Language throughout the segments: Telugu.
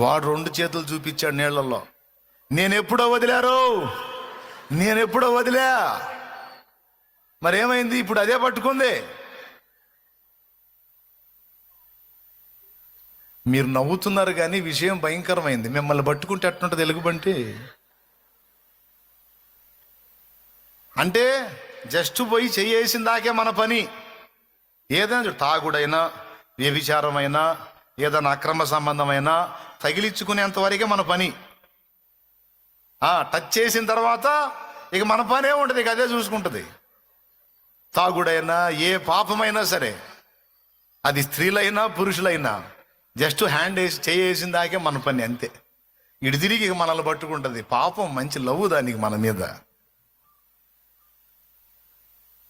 వాడు రెండు చేతులు చూపించాడు నీళ్ళలో నేను ఎప్పుడో వదిలారు? నేనెప్పుడో వదిలా? మరేమైంది? ఇప్పుడు అదే పట్టుకుంది. మీరు నవ్వుతున్నారు కానీ విషయం భయంకరమైంది. మిమ్మల్ని పట్టుకుంటే ఎట్టుంటుంది ఎలుగుబంటి అంటే జస్ట్ పోయి చేయేసిందాకే మన పని. ఏదైనా తాగుడైనా వ్యభిచారమైనా ఏదైనా అక్రమ సంబంధమైన తగిలించుకునేంత వరకే మన పని. ఆ, టచ్ చేసిన తర్వాత ఇక మన పనే ఉంటుంది ఇక అదే చూసుకుంటుంది. తాగుడైనా ఏ పాపమైనా సరే అది స్త్రీలైనా పురుషులైనా జస్ట్ హ్యాండ్ వేసి చేయేసిన దాకే మన పని అంతే. ఇటు తిరిగి ఇక మనల్ని పట్టుకుంటుంది. పాపం మంచి లవ్ దానికి మన మీద.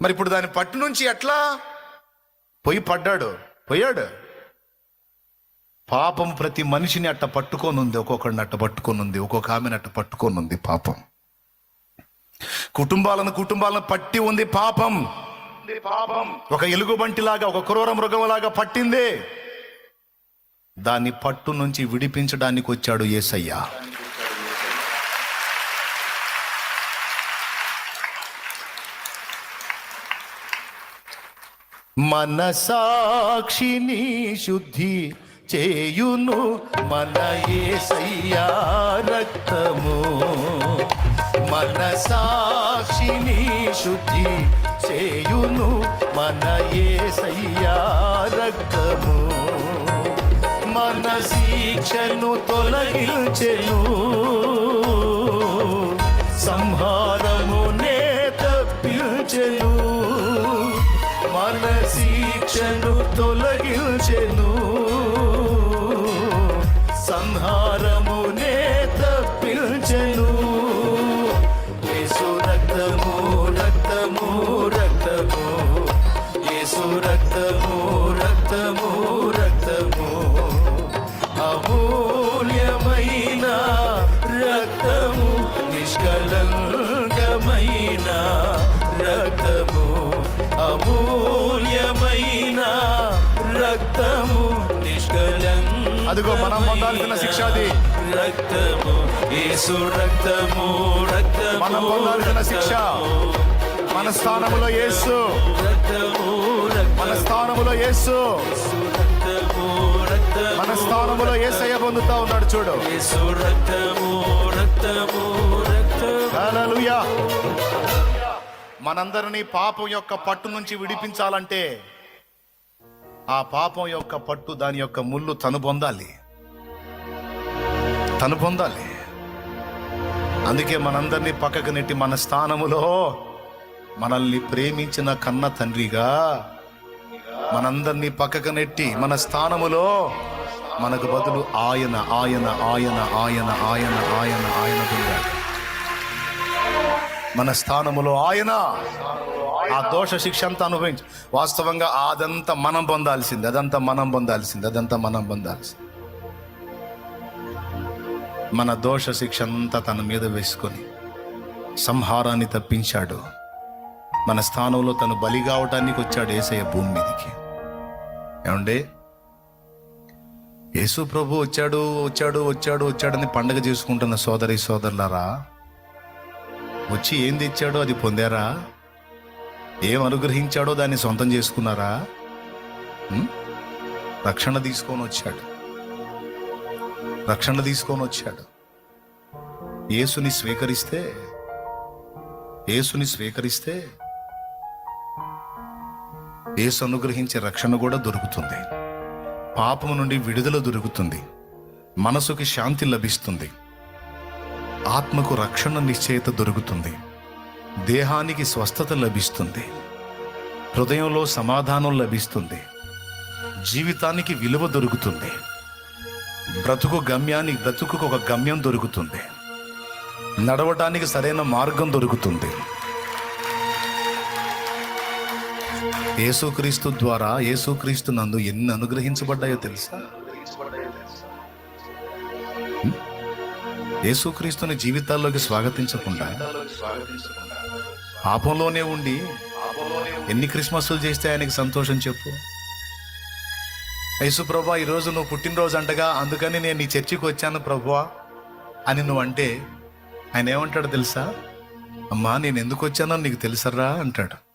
మరి ఇప్పుడు దాని పట్టు నుంచి ఎట్లా? పొయ్యి పడ్డాడు. పోయాడు. పాపం ప్రతి మనిషిని అట్ట పట్టుకొనుంది. ఒక్కొక్కడిని అట్ట పట్టుకొనుంది. ఒక్కొక్క ఆమెను అట్ట పట్టుకొనుంది పాపం. కుటుంబాలను కుటుంబాలను పట్టి ఉంది పాపం. పాపం ఒక ఎలుగుబంటిలాగా ఒక క్రూర మృగంలాగా పట్టింది. దాన్ని పట్టు నుంచి విడిపించడానికి వచ్చాడు యేసయ్య మన సాక్షిని శుద్ధి చేయును మన ఏసయ్యా రక్తము. మన సాక్షిని శుద్ధి చేయును మన ఏసయ్యా రక్తము. మన శిక్షను తొలగించెను రక్తము రక్తము రక్తము. అమూల్యమైన రక్తము నిష్కలంకమైన రక్తము. అమూల్యమైన రక్తము నిష్కలం అదిగో మనం పొందాల్సిన శిక్ష అది రక్తము. యేసు రక్తము రక్తము మనం పొందాల్సిన శిక్ష. మన స్థానములో యేసు. మన స్థానములో యేసు. మన స్థానములో యేసయ్య పొందుతా ఉన్నాడు చూడు. మనందరినీ పాపం యొక్క పట్టు నుంచి విడిపించాలంటే ఆ పాపం యొక్క పట్టు దాని యొక్క ముళ్ళు తను పొందాలి. తను పొందాలి. అందుకే మనందరినీ పక్కకు నెట్టి మన స్థానములో మనల్ని ప్రేమించిన కన్న తండ్రిగా మనందరినీ పక్కకు నెట్టి మన స్థానములో మనకు బదులు ఆయన ఆయన ఆయన ఆయన ఆయన ఆయన ఆయన పొందాడు మన స్థానములో ఆయన. ఆ దోష శిక్ష అంతా అనుభవించి. వాస్తవంగా అదంతా మనం పొందాల్సింది అదంతా మనం పొందాల్సింది అదంతా మనం పొందాల్సింది. మన దోష శిక్ష అంతా తన మీద వేసుకొని సంహారాన్ని తప్పించాడు. మన స్థానంలో తను బలి కావటానికి వచ్చాడు ఏసయ్య భూమి మీదకి. ఏమండే? యేసు ప్రభు వచ్చాడు వచ్చాడు వచ్చాడు వచ్చాడని పండగ చేసుకుంటున్న సోదరి సోదరులారా వచ్చి ఏం తెచ్చాడో అది పొందారా? ఏం అనుగ్రహించాడో దాన్ని సొంతం చేసుకున్నారా? రక్షణ తీసుకొని వచ్చాడు. రక్షణ తీసుకొని వచ్చాడు. యేసుని స్వీకరిస్తే యేసుని స్వీకరిస్తే యేసు అనుగ్రహించే రక్షణ కూడా దొరుకుతుంది. పాపము నుండి విడుదల దొరుకుతుంది. మనసుకి శాంతి లభిస్తుంది. ఆత్మకు రక్షణ నిశ్చయత దొరుకుతుంది. దేహానికి స్వస్థత లభిస్తుంది. హృదయంలో సమాధానం లభిస్తుంది. జీవితానికి విలువ దొరుకుతుంది. బ్రతుకు గమ్యానికి బ్రతుకు ఒక గమ్యం దొరుకుతుంది. నడవటానికి సరైన మార్గం దొరుకుతుంది. యేసుక్రీస్తు ద్వారా యేసుక్రీస్తు నందు ఎన్ని అనుగ్రహించబడ్డాయో తెలుసా? యేసుక్రీస్తుని జీవితాల్లోకి స్వాగతించకుండా పాపంలోనే ఉండి ఎన్ని క్రిస్మస్లు చేస్తే ఆయనకి సంతోషం చెప్పు. యేసు ప్రభా ఈరోజు నువ్వు పుట్టినరోజు అంటగా అందుకని నేను నీ చర్చికి వచ్చాను ప్రభువా అని నువ్వు అంటే ఆయన ఏమంటాడు తెలుసా? అమ్మా నేను ఎందుకు వచ్చానో నీకు తెలుసరా అంటాడు.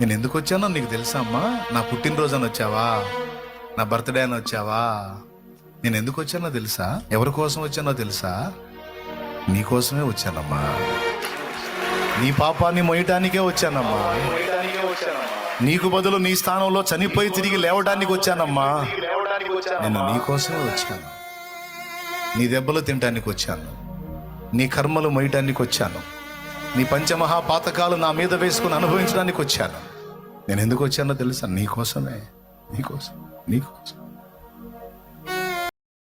నేను ఎందుకు వచ్చానో నీకు తెలుసా అమ్మా? నా పుట్టినరోజు అని వచ్చావా? నా బర్త్డే అని వచ్చావా? నేను ఎందుకు వచ్చానో తెలుసా? ఎవరి కోసం వచ్చానో తెలుసా? నీ కోసమే వచ్చానమ్మా. నీ పాపాన్ని మొయ్యటానికే వచ్చానమ్మా. నీకు బదులు నీ స్థానంలో చనిపోయి తిరిగి లేవడానికి వచ్చానమ్మా. నేను నీ కోసమే వచ్చాను. నీ దెబ్బలు తినటానికి వచ్చాను. నీ కర్మలు మొయ్యటానికి వచ్చాను. నీ పంచమహా పాతకాలు నా మీద వేసుకుని అనుభవించడానికి వచ్చాను. నేను ఎందుకు వచ్చానో తెలుసా? నీ కోసమే. నీకోసం నీకోసం